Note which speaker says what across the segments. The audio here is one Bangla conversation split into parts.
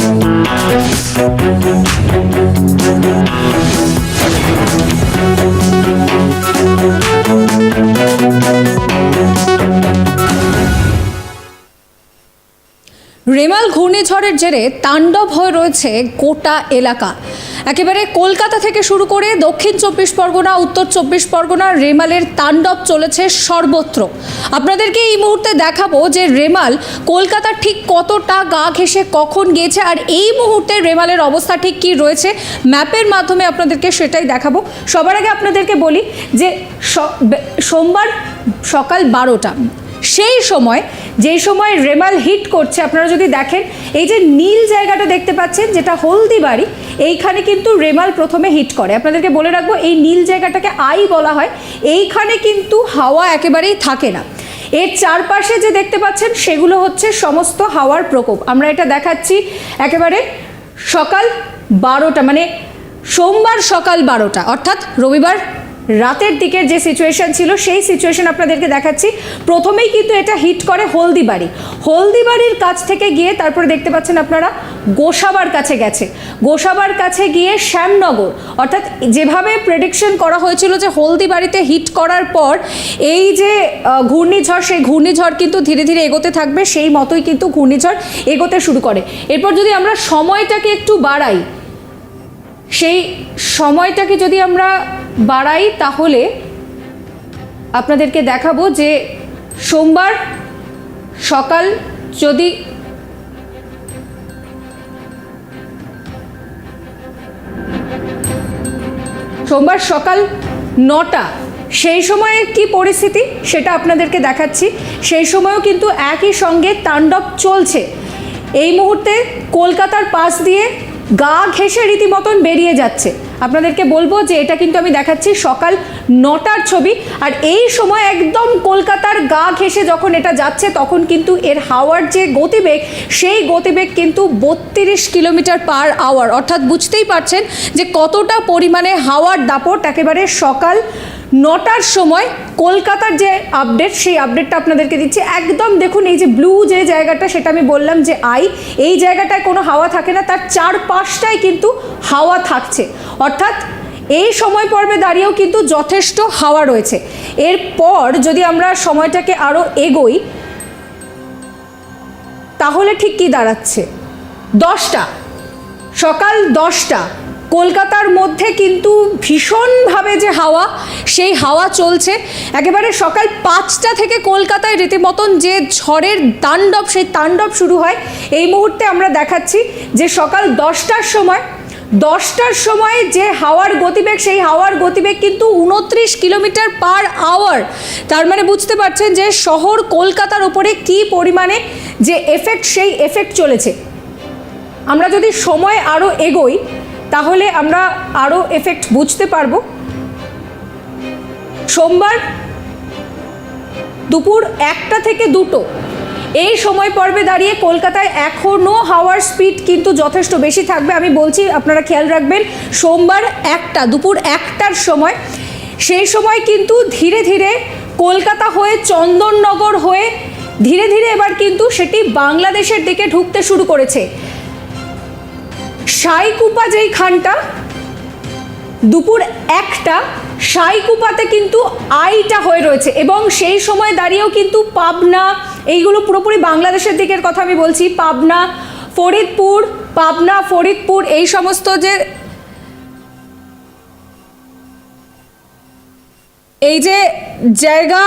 Speaker 1: রেমাল ঘূর্ণিঝড়ের জেরে তাণ্ডব হয়ে রয়েছে গোটা এলাকা। একেবারে কলকাতা থেকে শুরু করে দক্ষিণ চব্বিশ পরগনা, উত্তর চব্বিশ পরগনা রেমালের তাণ্ডব চলেছে সর্বত্র। আপনাদেরকে এই মুহূর্তে দেখাবো যে রেমাল কলকাতার ঠিক কতটা গা ঘেঁষে কখন গিয়েছে আর এই মুহূর্তে রেমালের অবস্থা ঠিক কী রয়েছে ম্যাপের মাধ্যমে আপনাদেরকে সেটাই দেখাবো। সবার আগে আপনাদেরকে বলি যে সোমবার সকাল বারোটা সেই সময়, যেই সময় রেমাল হিট করছে, আপনারা যদি দেখেন, এই যে নীল জায়গাটা দেখতে পাচ্ছেন, যেটা হলদিবাড়ি, এইখানে কিন্তু রেমাল প্রথমে হিট করে। আপনাদেরকে বলে রাখব, এই নীল জায়গাটাকে আই বলা হয়। এইখানে কিন্তু হাওয়া একেবারেই থাকে না। এর চারপাশে যে দেখতে পাচ্ছেন, সেগুলো হচ্ছে সমস্ত হাওয়ার প্রকোপ। আমরা এটা দেখাচ্ছি একেবারে সকাল বারোটা মানে সোমবার সকাল বারোটা, অর্থাৎ রবিবার রাতের দিকের যে সিচুয়েশন ছিল, সেই সিচুয়েশন আপনাদেরকে দেখাচ্ছি। প্রথমেই কিন্তু এটা হিট করে হলদিবাড়ি। হলদিবাড়ির কাছ থেকে গিয়ে তারপরে দেখতে পাচ্ছেন আপনারা, গোসাবার কাছে গেছে। গোসাবার কাছে গিয়ে শ্যামনগর, অর্থাৎ যেভাবে প্রেডিকশন করা হয়েছিল যে হলদিবাড়িতে হিট করার পর, এই যে ঘূর্ণিঝড়, সেই ঘূর্ণিঝড় কিন্তু ধীরে ধীরে এগোতে থাকবে, সেই মতোই কিন্তু ঘূর্ণিঝড় এগোতে শুরু করে। এরপর যদি আমরা সময়টাকে একটু বাড়াই সেই সময়টাকে যদি আমরা বাড়াই তাহলে আপনাদেরকে দেখাবো যে সোমবার সকাল যদি সোমবার সকাল নটা, সেই সময়ে কি পরিস্থিতি সেটা আপনাদেরকে দেখাচ্ছি। সেই সময়ও কিন্তু একই সঙ্গে তাণ্ডব চলছে। এই মুহূর্তে কলকাতার পাশ দিয়ে গা ঘেঁষে রীতিমতন বেরিয়ে যাচ্ছে। আপনাদেরকে বলব যে এটা কিন্তু আমি দেখাচ্ছি সকাল নটার ছবি। আর এই সময় একদম কলকাতার গা ঘেঁষে যখন এটা যাচ্ছে, তখন কিন্তু এর হাওয়ার যে গতিবেগ, সেই গতিবেগ কিন্তু বত্রিশ কিলোমিটার পার আওয়ার। অর্থাৎ বুঝতেই পারছেন যে কতটা পরিমাণে হাওয়ার দাপট একেবারে সকাল নটার সময় কলকাতার যে আপডেট সেই আপডেটটা আপনাদেরকে দিচ্ছি। একদম দেখুন, এই যে ব্লু যে জায়গাটা, সেটা আমি বললাম যে আই এই জায়গাটায় কোনো হাওয়া থাকে না, তার চারপাশটায় কিন্তু হাওয়া থাকছে। অর্থাৎ এই সময় পর্বে দাঁড়িয়েও কিন্তু যথেষ্ট হাওয়া রয়েছে। এরপর যদি আমরা সময়টাকে আরও এগোই, তাহলে ঠিক কি দাঁড়াচ্ছে? দশটা। সকাল দশটা। কলকাতার মধ্যে কিন্তু ভীষণভাবে যে হাওয়া, সেই হাওয়া চলছে। একেবারে সকাল পাঁচটা থেকে কলকাতায় রীতিমতন যে ঝড়ের তাণ্ডব, সেই তাণ্ডব শুরু হয়। এই মুহূর্তে আমরা দেখাচ্ছি যে সকাল দশটার সময় দশটার সময় যে হাওয়ার গতিবেগ, সেই হাওয়ার গতিবেগ কিন্তু উনত্রিশ কিলোমিটার পার আওয়ার। তার মানে বুঝতে পারছেন যে শহর কলকাতার ওপরে কি পরিমাণে যে এফেক্ট সেই এফেক্ট চলেছে। আমরা যদি সময় আরও এগোই তাহলে আমরা আরও এফেক্ট বুঝতে পারব। সোমবার দুপুর একটা থেকে দুটো। এই সময় পর্বে দাঁড়িয়ে কলকাতায় এখনও হাওয়ার স্পিড কিন্তু যথেষ্ট বেশি থাকবে। আমি বলছি, আপনারা খেয়াল রাখবেন, সোমবার একটা, দুপুর একটার সময়। সেই সময় কিন্তু ধীরে ধীরে কলকাতা হয়ে, চন্দননগর হয়ে ধীরে ধীরে এবার কিন্তু সেটি বাংলাদেশের দিকে ঢুকতে শুরু করেছে। সাইকুপা যেই খানটা, দুপুর একটা, সাইকুপাতে কিন্তু আইটা হয়ে রয়েছে এবং সেই সময় দাঁড়িয়েও কিন্তু পাবনা, এইগুলো পুরোপুরি বাংলাদেশের দিকের কথা আমি বলছি, পাবনা, ফরিদপুর পাবনা, ফরিদপুর, এই সমস্ত যে এই যে জায়গা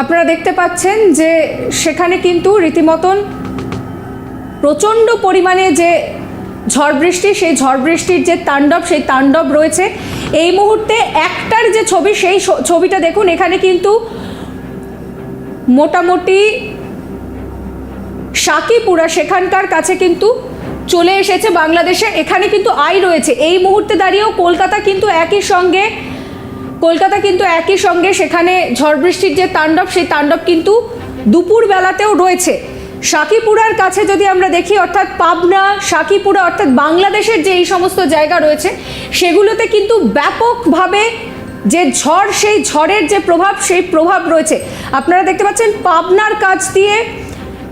Speaker 1: আপনারা দেখতে পাচ্ছেন যে সেখানে কিন্তু রীতিমতন প্রচণ্ড পরিমাণে যে ঝড় বৃষ্টি, সেই ঝড় বৃষ্টির যে তাণ্ডব, সেই তাণ্ডব রয়েছে। এই মুহূর্তে একটার যে ছবি, সেই ছবিটা দেখুন। এখানে কিন্তু মোটামুটি সাকিপুরা সেখানকার কাছে কিন্তু চলে এসেছে বাংলাদেশে। এখানে কিন্তু আই রয়েছে। এই মুহূর্তে দাঁড়িয়েও কলকাতা কিন্তু একই সঙ্গে, কলকাতা কিন্তু একই সঙ্গে সেখানে ঝড় বৃষ্টির যে তাণ্ডব, সেই তাণ্ডব কিন্তু দুপুর বেলাতেও রয়েছে। সাকিপুরার কাছে যদি আমরা দেখি, অর্থাৎ পাবনা সাকিপুরা অর্থাৎ বাংলাদেশের যে এই সমস্ত জায়গা রয়েছে, সেগুলোতে কিন্তু ব্যাপকভাবে যে ঝড়, সেই ঝড়ের যে প্রভাব, সেই প্রভাব রয়েছে। আপনারা দেখতে পাচ্ছেন পাবনার কাছ দিয়ে,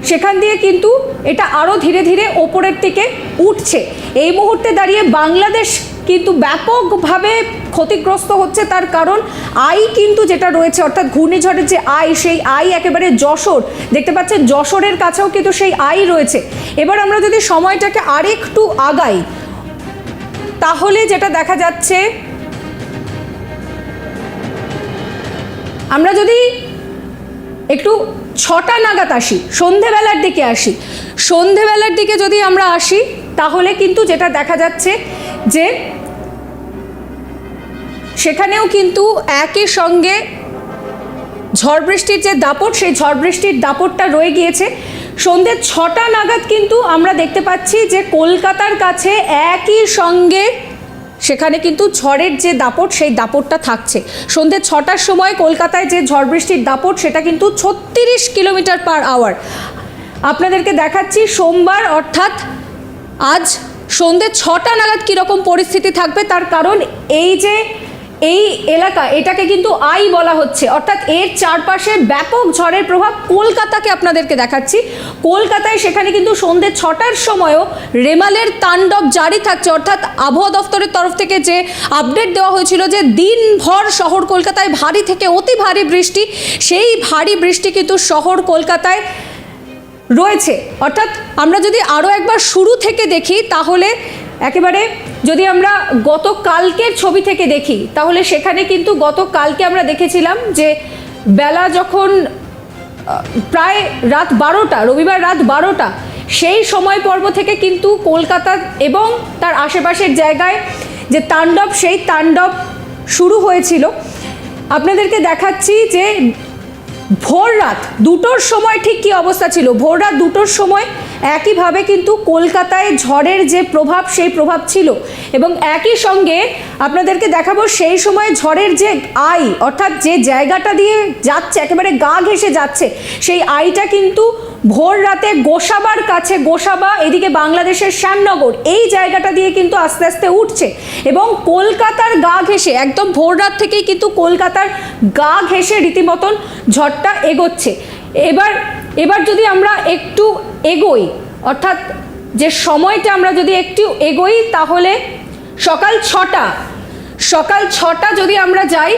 Speaker 1: সেখান দিয়ে কিন্তু এটা আরও ধীরে ধীরে ওপরের দিকে উঠছে। এই মুহূর্তে দাঁড়িয়ে বাংলাদেশ কিন্তু ব্যাপকভাবে ক্ষতিগ্রস্ত হচ্ছে তার কারণ আই কিন্তু যেটা রয়েছে, অর্থাৎ ঘূর্ণিঝড়ের যে আই, সেই আই একেবারে যশোর। দেখতে পাচ্ছেন, যশোরের কাছেও কিন্তু সেই আই রয়েছে। এবার আমরা যদি সময়টাকে আরেকটু আগাই, তাহলে যেটা দেখা যাচ্ছে, আমরা যদি একটু ছটা নাগাদ আসি, সন্ধেবেলার দিকে আসি, সন্ধেবেলার দিকে যদি আমরা আসি, তাহলে কিন্তু যেটা দেখা যাচ্ছে যে সেখানেও কিন্তু একই সঙ্গে ঝড় বৃষ্টির যে দাপট, সেই ঝড় বৃষ্টির দাপটটা রয়ে গিয়েছে। সন্ধ্যে ছটা নাগাদ কিন্তু আমরা দেখতে পাচ্ছি যে কলকাতার কাছে একই সঙ্গে সেখানে কিন্তু ঝড়ের যে দাপট, সেই দাপটটা থাকছে। সন্ধ্যে ছটার সময় কলকাতায় যে ঝড় বৃষ্টির দাপট, সেটা কিন্তু ছত্রিশ কিলোমিটার পার আওয়ার। আপনাদেরকে দেখাচ্ছি সোমবার, অর্থাৎ আজ সন্ধ্যে ছটা নাগাদ কীরকম পরিস্থিতি থাকবে, তার কারণ এই যে এই এলাকা, এটাকে কিন্তু আই বলা হচ্ছে। অর্থাৎ এর চারপাশে ব্যাপক ঝড়ের প্রভাব কলকাতাকে আপনাদেরকে দেখাচ্ছি। কলকাতায় সেখানে কিন্তু সন্ধ্যে ছটার সময়ও রেমালের তাণ্ডব জারি থাকছে। অর্থাৎ আবহাওয়া দফতরের তরফ থেকে যে আপডেট দেওয়া হয়েছিল যে দিনভর শহর কলকাতায় ভারী থেকে অতি ভারী বৃষ্টি, সেই ভারী বৃষ্টি কিন্তু শহর কলকাতায় রয়েছে। অর্থাৎ আমরা যদি আরও একবার শুরু থেকে দেখি, তাহলে একেবারে যদি আমরা গতকালকের ছবি থেকে দেখি, তাহলে সেখানে কিন্তু গতকালকে আমরা দেখেছিলাম যে বেলা যখন প্রায় রাত বারোটা, রবিবার রাত বারোটা, সেই সময় পর্ব থেকে কিন্তু কলকাতা এবং তার আশেপাশের জায়গায় যে তাণ্ডব, সেই তাণ্ডব শুরু হয়েছিল। আপনাদেরকে দেখাচ্ছি যে ভোর রাত দুটোর সময় ঠিক কী অবস্থা ছিল? ভোর রাত দুটোর সময় একইভাবে কিন্তু কলকাতায় ঝড়ের যে প্রভাব, সেই প্রভাব ছিল এবং একই সঙ্গে আপনাদেরকে দেখাবো সেই সময় ঝড়ের যে আই, অর্থাৎ যে জায়গাটা দিয়ে যাচ্ছে, একেবারে গা ঘেসে যাচ্ছে, সেই আইটা কিন্তু ভোর রাতে গোসাবার কাছে, গোসাবা এদিকে বাংলাদেশের শ্যামনগর, এই জায়গাটা দিয়ে কিন্তু আস্তে আস্তে উঠছে এবং কলকাতার গা ঘেসে একদম ভোর রাত থেকেই কিন্তু কলকাতার গা ঘেসে রীতিমতন ঝড়টা এগোচ্ছে। এবার এবার যদি আমরা একটু এগোই, অর্থাৎ যে সময়টা আমরা যদি একটু এগোই, তাহলে সকাল ছটা সকাল ছটা যদি আমরা যাই,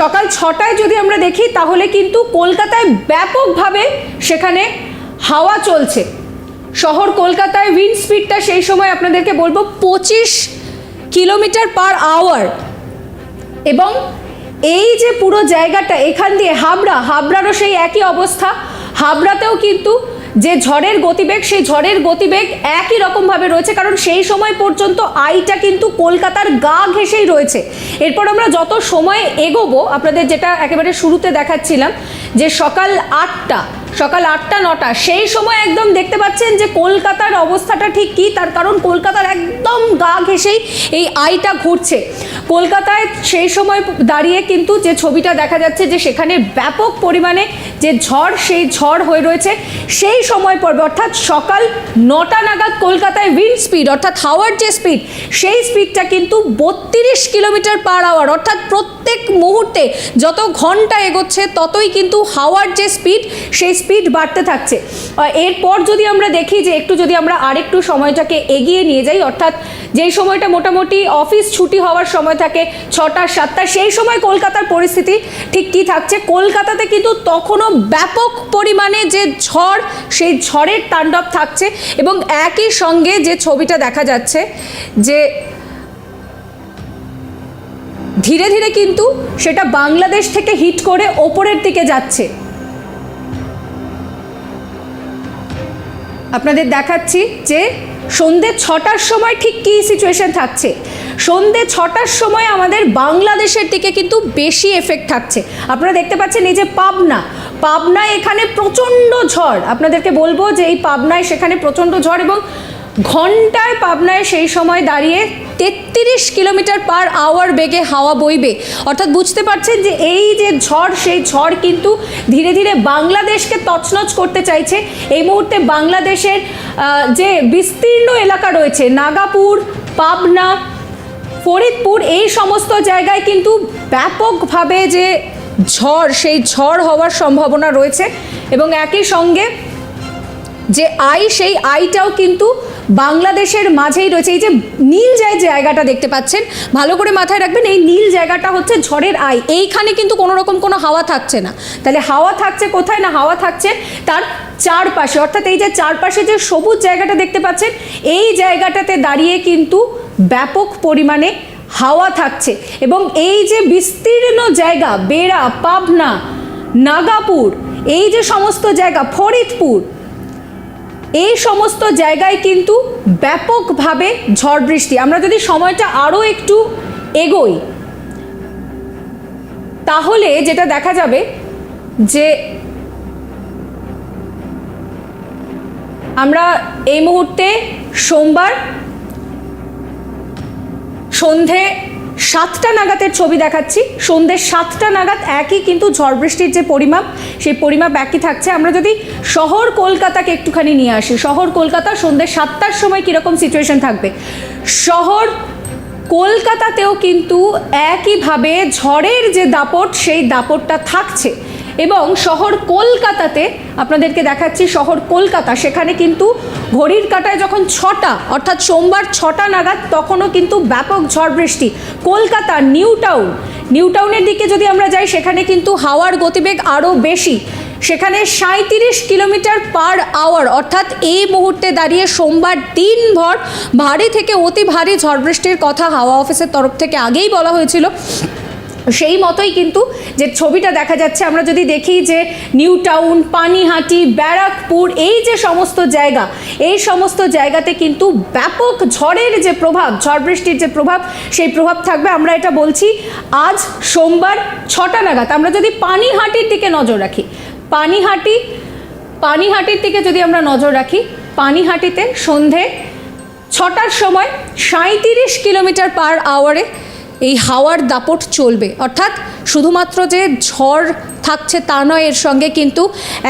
Speaker 1: সকাল ছটায় যদি আমরা দেখি, তাহলে কিন্তু কলকাতায় ব্যাপকভাবে সেখানে হাওয়া চলছে। শহর কলকাতায় উইন্ড স্পিডটা সেই সময় আপনাদেরকে বলব পঁচিশ কিলোমিটার পার আওয়ার এবং এই যে পুরো জায়গাটা, এখান দিয়ে হাবড়া, হাবড়ারও সেই একই অবস্থা। হাবড়াতেও কিন্তু যে ঝড়ের গতিবেগ, সেই ঝড়ের গতিবেগ একই রকমভাবে রয়েছে। কারণ সেই সময় পর্যন্ত আইটা কিন্তু কলকাতার গা ঘেঁষেই রয়েছে। এরপর আমরা যত সময় এগোবো, আপনাদের যেটা একেবারে শুরুতে দেখাচ্ছিলাম, যে সকাল আটটা সকাল আটটা, নটা। সেই সময় একদম দেখতে পাচ্ছেন যে কলকাতার অবস্থাটা ঠিক কী? তার কারণ কলকাতার একদম গা ঘেসেই এই আইটা ঘুরছে। কলকাতায় সেই সময় দাঁড়িয়ে কিন্তু যে ছবিটা দেখা যাচ্ছে যে সেখানে ব্যাপক পরিমাণে যে ঝড়, সেই ঝড় হয়ে রয়েছে, সেই সময় পর্বে অর্থাৎ সকাল নটা নাগাদ কলকাতায় উইন্ড স্পিড অর্থাৎ হাওয়ার যে স্পিড সেই স্পিডটা কিন্তু বত্রিশ কিলোমিটার পার আওয়ার অর্থাৎ প্রত্যেক মুহূর্তে যত ঘণ্টা এগোচ্ছে, ততই কিন্তু হাওয়ার যে স্পিড সেই স্পিড বাড়তে থাকছে। এরপর যদি আমরা দেখি যে একটু যদি আমরা আরেকটু সময়টাকে এগিয়ে নিয়ে যাই, অর্থাৎ যেই সময়টা মোটামুটি অফিস ছুটি হওয়ার সময় থাকে, ছটা, সাতটা, সেই সময় কলকাতার পরিস্থিতি ঠিক কী থাকছে? কলকাতাতে কিন্তু তখনও ব্যাপক পরিমাণে যে ঝড়, সেই ঝড়ের তাণ্ডব থাকছে এবং একই সঙ্গে যে ছবিটা দেখা যাচ্ছে যে ধীরে ধীরে কিন্তু সেটা বাংলাদেশ থেকে হিট করে ওপরের দিকে যাচ্ছে। আপনাদের দেখাচ্ছি যে সন্ধ্যে ছটার সময় ঠিক কী সিচুয়েশন থাকছে। সন্ধ্যে ছটার সময় আমাদের বাংলাদেশের দিকে কিন্তু বেশি এফেক্ট থাকছে। আপনারা দেখতে পাচ্ছেন এই যে পাবনা। পাবনায় এখানে প্রচণ্ড ঝড়। আপনাদেরকে বলব যে এই পাবনায় সেখানে প্রচণ্ড ঝড় এবং ঘন্টায় পাবনায় সেই সময় দাঁড়িয়ে তেত্রিশ কিলোমিটার পার আওয়ার বেগে হাওয়া বইবে। অর্থাৎ বুঝতে পারছেন যে এই যে ঝড়, সেই ঝড় কিন্তু ধীরে ধীরে বাংলাদেশকে তছনছ করতে চাইছে। এই মুহূর্তে বাংলাদেশের যে বিস্তীর্ণ এলাকা রয়েছে, নাগাপুর, পাবনা, ফরিদপুর, এই সমস্ত জায়গায় কিন্তু ব্যাপকভাবে যে ঝড়, সেই ঝড় হওয়ার সম্ভাবনা রয়েছে। এবং একই সঙ্গে যে আই, সেই আইটাও কিন্তু বাংলাদেশের মাঝেই রয়েছে। এই যে নীল যায় জায়গাটা দেখতে পাচ্ছেন, ভালো করে মাথায় রাখবেন, এই নীল জায়গাটা হচ্ছে ঝড়ের আয় এইখানে কিন্তু কোনো রকম কোনো হাওয়া থাকছে না। তাহলে হাওয়া থাকছে কোথায় না হাওয়া থাকছে? তার চারপাশে। অর্থাৎ এই যে চারপাশে যে সবুজ জায়গাটা দেখতে পাচ্ছেন, এই জায়গাটাতে দাঁড়িয়ে কিন্তু ব্যাপক পরিমাণে হাওয়া থাকছে। এবং এই যে বিস্তীর্ণ জায়গা, বেড়া, পাবনা, নাগাপুর, এই যে সমস্ত জায়গা, ফরিদপুর এই সমস্ত জায়গায় কিন্তু ব্যাপকভাবে ঝড় বৃষ্টি। আমরা যদি সময়টা আরও একটু এগোই, তাহলে যেটা দেখা যাবে যে আমরা এই মুহূর্তে সোমবার সন্ধে সাতটা নাগাদের ছবি দেখাচ্ছি। সন্ধ্যে সাতটা নাগাদ একই কিন্তু ঝড় বৃষ্টির যে পরিমাপ, সেই পরিমাপ একই থাকছে। আমরা যদি শহর কলকাতাকে একটুখানি নিয়ে আসি, শহর কলকাতা সন্ধ্যে সাতটার সময় কীরকম সিচুয়েশন থাকবে? শহর কলকাতাতেও কিন্তু একইভাবে ঝড়ের যে দাপট, সেই দাপটটা থাকছে। এবং শহর কলকাতাতে, আপনাদেরকে দেখাচ্ছি শহর কলকাতা, সেখানে কিন্তু ঘড়ির কাটায় যখন ছটা, অর্থাৎ সোমবার ছটা নাগাদ, তখনও কিন্তু ব্যাপক ঝড় বৃষ্টি। কলকাতা, নিউ টাউন, নিউ টাউনের দিকে যদি আমরা যাই, সেখানে কিন্তু হাওয়ার গতিবেগ আরও বেশি। সেখানে সাঁত্রিশ কিলোমিটার পার আওয়ার, অর্থাৎ এই মুহূর্তে দাঁড়িয়ে সোমবার দিনভর ভারী থেকে অতি ভারী ঝড় বৃষ্টির কথা হাওয়া অফিসের তরফ থেকে আগেই বলা হয়েছিল। সেই মতোই কিন্তু যে ছবিটা দেখা যাচ্ছে, আমরা যদি দেখি যে নিউ টাউন, পানিহাটি, ব্যারাকপুর, এই যে সমস্ত জায়গা, এই সমস্ত জায়গাতে কিন্তু ব্যাপক ঝড়ের যে প্রভাব, ঝড় বৃষ্টির যে প্রভাব, সেই প্রভাব থাকবে। আমরা এটা বলছি, আজ সোমবার ছটা নাগাদ। আমরা যদি পানিহাটির দিকে নজর রাখি, পানিহাটি, পানিহাটির দিকে যদি আমরা নজর রাখি, পানিহাটিতে সন্ধে ছটার সময় সাঁত্রিশ কিলোমিটার পার আওয়ারে এই হাওয়ার দাপট চলবে। অর্থাৎ শুধুমাত্র যে ঝড় থাকছে তা নয়, এর সঙ্গে কিন্তু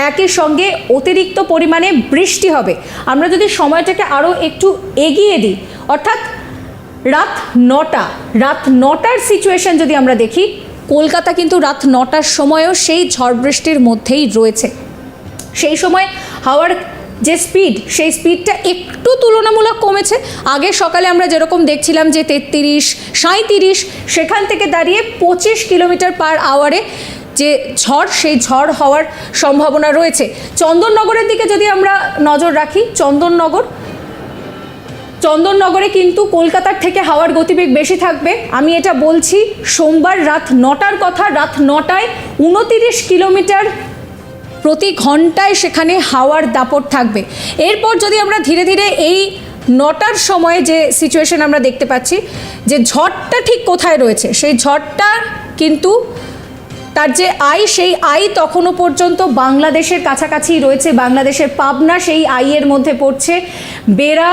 Speaker 1: একই সঙ্গে অতিরিক্ত পরিমাণে বৃষ্টি হবে। আমরা যদি সময়টাকে আরও একটু এগিয়ে দিই, অর্থাৎ রাত নটা, রাত নটার সিচুয়েশন যদি আমরা দেখি, কলকাতা কিন্তু রাত নটার সময়ও সেই ঝড় বৃষ্টির মধ্যেই রয়েছে। সেই সময় হাওয়ার যে স্পিড, সেই স্পিডটা একটু তুলনামূলক কমেছে। আগে সকালে আমরা যেরকম দেখছিলাম যে তেত্রিশ সাঁত্রিশ সেখান থেকে দাঁড়িয়ে পঁচিশ কিলোমিটার পার আওয়ারে যে ঝড়, সেই ঝড় হওয়ার সম্ভাবনা রয়েছে। চন্দননগরের দিকে যদি আমরা নজর রাখি, চন্দননগর, চন্দননগরে কিন্তু কলকাতার থেকে হাওয়ার গতিবেগ বেশি থাকবে। আমি এটা বলছি, সোমবার রাত নটার কথা, রাত নটায় উনতিরিশ কিলোমিটার প্রতি ঘন্টায় সেখানে হাওয়ার দাপট থাকবে। এরপর যদি আমরা ধীরে ধীরে এই নটার সময় যে সিচুয়েশন আমরা দেখতে পাচ্ছি, যে ঝড়টা ঠিক কোথায় রয়েছে, সেই ঝড়টা কিন্তু তার যে আই, সেই আই তখনও পর্যন্ত বাংলাদেশের কাছাকাছি রয়েছে। বাংলাদেশের পাবনা সেই আইয়ের মধ্যে পড়ছে। বেড়া,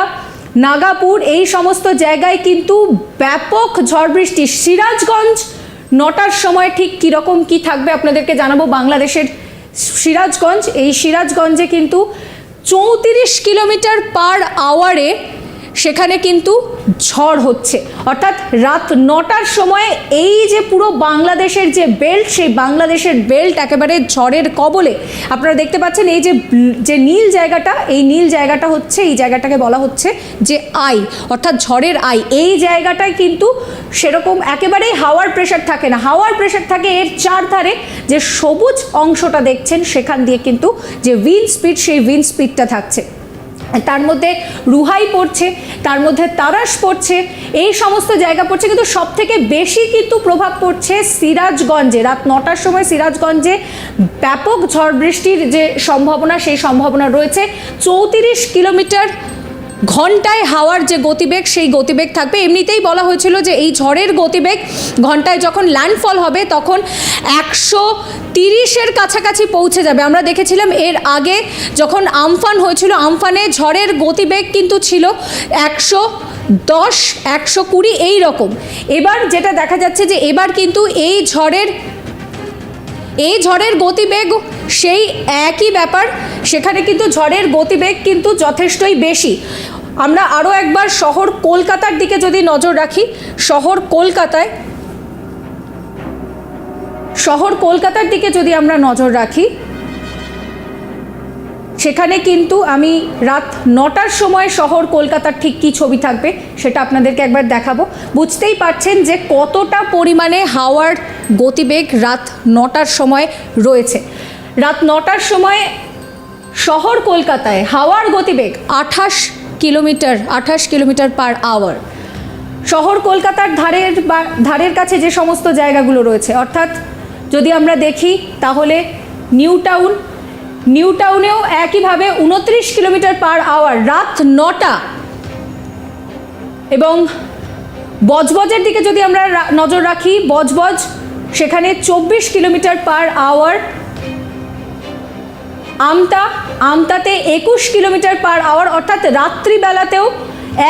Speaker 1: নাগাপুর এই সমস্ত জায়গায় কিন্তু ব্যাপক ঝড় বৃষ্টি। সিরাজগঞ্জ নটার সময় ঠিক কীরকম কি থাকবে আপনাদেরকে জানাব। বাংলাদেশের সিরাজগঞ্জ, এই সিরাজগঞ্জে কিন্তু চৌত্রিশ কিলোমিটার পার আওয়ারে সেখানে কিন্তু ঝড় হচ্ছে। অর্থাৎ রাত নটার সময় এই যে পুরো বাংলাদেশের যে বেল্ট সেই বাংলাদেশের বেল্ট একেবারে ঝড়ের কবলে আপনারা দেখতে পাচ্ছেন এই যে যে নীল জায়গাটা, এই নীল জায়গাটা হচ্ছে, এই জায়গাটাকে বলা হচ্ছে যে আই, অর্থাৎ ঝড়ের আই। এই জায়গাটায় কিন্তু সেরকম একেবারেই হাওয়ার প্রেশার থাকে না। হাওয়ার প্রেশার থাকে এর চারধারে যে সবুজ অংশটা দেখছেন, সেখান দিয়ে কিন্তু যে উইন স্পিড সেই উইন স্পিডটা থাকছে। তার মধ্যে রুহাই পড়ছে, তার মধ্যে তারাস পড়ছে, এই সমস্ত জায়গা পড়ছে, কিন্তু সব থেকে বেশি কিন্তু প্রভাব পড়ছে সিরাজগঞ্জে। রাত নটার সময় সিরাজগঞ্জে ব্যাপক ঝড় বৃষ্টির যে সম্ভাবনা, সেই সম্ভাবনা রয়েছে। চৌত্রিশ কিলোমিটার ঘন্টায় হাওয়ার যে গতিবেগ, সেই গতিবেগ থাকবে। এমনিতেই বলা হয়েছিল যে এই ঝড়ের গতিবেগ ঘন্টায় যখন ল্যান্ডফল হবে, তখন একশো তিরিশের কাছাকাছি পৌঁছে যাবে। আমরা দেখেছিলাম এর আগে যখন আমফান হয়েছিল, আমফানে ঝড়ের গতিবেগ কিন্তু ছিল একশো দশ, একশো কুড়ি, এই রকম। এবার যেটা দেখা যাচ্ছে যে, এবার কিন্তু এই ঝড়ের এই ঝড়ের গতিবেগ সেই একই ব্যাপার। সেখানে কিন্তু ঝড়ের গতিবেগ কিন্তু যথেষ্টই বেশি। আমরা আরও একবার শহর কলকাতার দিকে যদি নজর রাখি, শহর কলকাতায় শহর কলকাতার দিকে যদি আমরা নজর রাখি সেখানে কিন্তু আমি রাত নটার সময় শহর কলকাতার ঠিক কী ছবি থাকবে সেটা আপনাদেরকে একবার দেখাবো। বুঝতেই পারছেন যে কতটা পরিমাণে হাওয়ার গতিবেগ রাত নটার সময় রয়েছে। রাত নটার সময় শহর কলকাতায় হাওয়ার গতিবেগ আঠাশ কিলোমিটার আঠাশ কিলোমিটার পার আওয়ার। শহর কলকাতার ধারের বা ধারের কাছে যে সমস্ত জায়গাগুলো রয়েছে, অর্থাৎ যদি আমরা দেখি তাহলে নিউ টাউন নিউ টাউনেও একইভাবে উনত্রিশ কিলোমিটার পার আওয়ার রাত নটা। এবং বজবজের দিকে যদি আমরা নজর রাখি, বজবজ সেখানে চব্বিশ কিলোমিটার পার আওয়ার আমতা, আমতাতে একুশ কিলোমিটার পার আওয়ার, অর্থাৎ রাত্রিবেলাতেও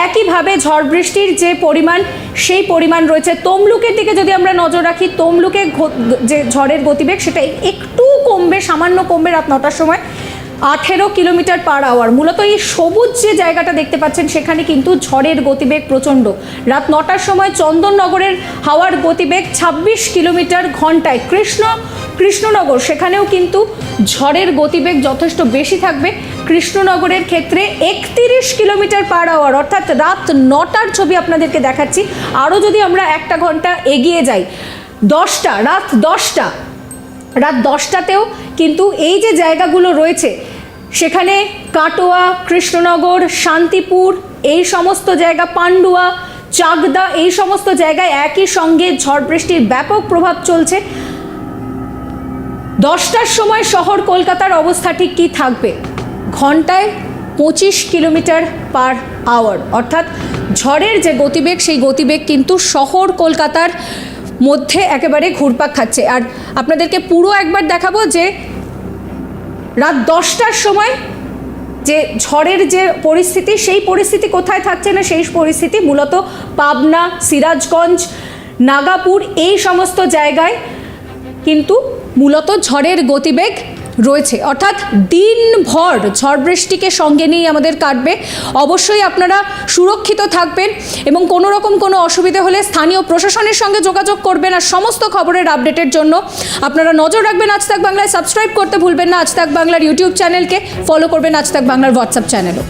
Speaker 1: একইভাবে ঝড় বৃষ্টির যে পরিমাণ, সেই পরিমাণ রয়েছে। তমলুকের দিকে যদি আমরা নজর রাখি, তমলুকে যে ঝড়ের গতিবেগ, সেটা একটু কমবে, সামান্য কমবে রাত নটার সময়। আঠেরো কিলোমিটার পার আওয়ার। মূলত এই সবুজ যে জায়গাটা দেখতে পাচ্ছেন, সেখানে কিন্তু ঝড়ের গতিবেগ প্রচণ্ড। রাত নটার সময় চন্দননগরের হাওয়ার গতিবেগ ছাব্বিশ কিলোমিটার ঘন্টায়। কৃষ্ণ, কৃষ্ণনগর, সেখানেও কিন্তু ঝড়ের গতিবেগ যথেষ্ট বেশি থাকবে। কৃষ্ণনগরের ক্ষেত্রে একতিরিশ কিলোমিটার পার আওয়ার অর্থাৎ রাত নটার ছবি আপনাদেরকে দেখাচ্ছি। আরও যদি আমরা একটা ঘণ্টা এগিয়ে যাই, দশটা, রাত দশটা, রাত দশটাতেও কিন্তু এই যে জায়গাগুলো রয়েছে, সেখানে কাটোয়া, কৃষ্ণনগর, শান্তিপুর, এই সমস্ত জায়গা, পান্ডুয়া, চাকদা, এই সমস্ত জায়গায় একই সঙ্গে ঝড় বৃষ্টির ব্যাপক প্রভাব চলছে। দশটার সময় শহর, কলকাতার অবস্থা ঠিক কী থাকবে? ঘন্টায় পঁচিশ কিলোমিটার পার আওয়ার। অর্থাৎ ঝড়ের যে গতিবেগ, সেই গতিবেগ কিন্তু শহর কলকাতার মধ্যে একেবারে ঘুরপাক খাচ্ছে। আর আপনাদেরকে পুরো একবার দেখাবো যে রাত দশটার সময় যে ঝড়ের যে পরিস্থিতি, সেই পরিস্থিতি কোথায় থাকছে না, সেই পরিস্থিতি মূলত পাবনা, সিরাজগঞ্জ, নাগাপুর, এই সমস্ত জায়গায় কিন্তু মূলত ঝড়ের গতিবেগ রয়েছে। অর্থাৎ দিনভর ঝড় বৃষ্টিকে সঙ্গে নিয়ে আমাদের কাটবে। অবশ্যই আপনারা সুরক্ষিত থাকবেন এবং কোনো রকম কোনো অসুবিধা হলে স্থানীয় প্রশাসনের সঙ্গে যোগাযোগ করবেন আর সমস্ত খবরের আপডেটের জন্য আপনারা নজর রাখবেন আজ তাক বাংলায়। সাবস্ক্রাইব করতে ভুলবেন না আজ তাক বাংলার ইউটিউব চ্যানেলকে। ফলো করবেন আজ তাক বাংলার হোয়াটসঅ্যাপ চ্যানেলও।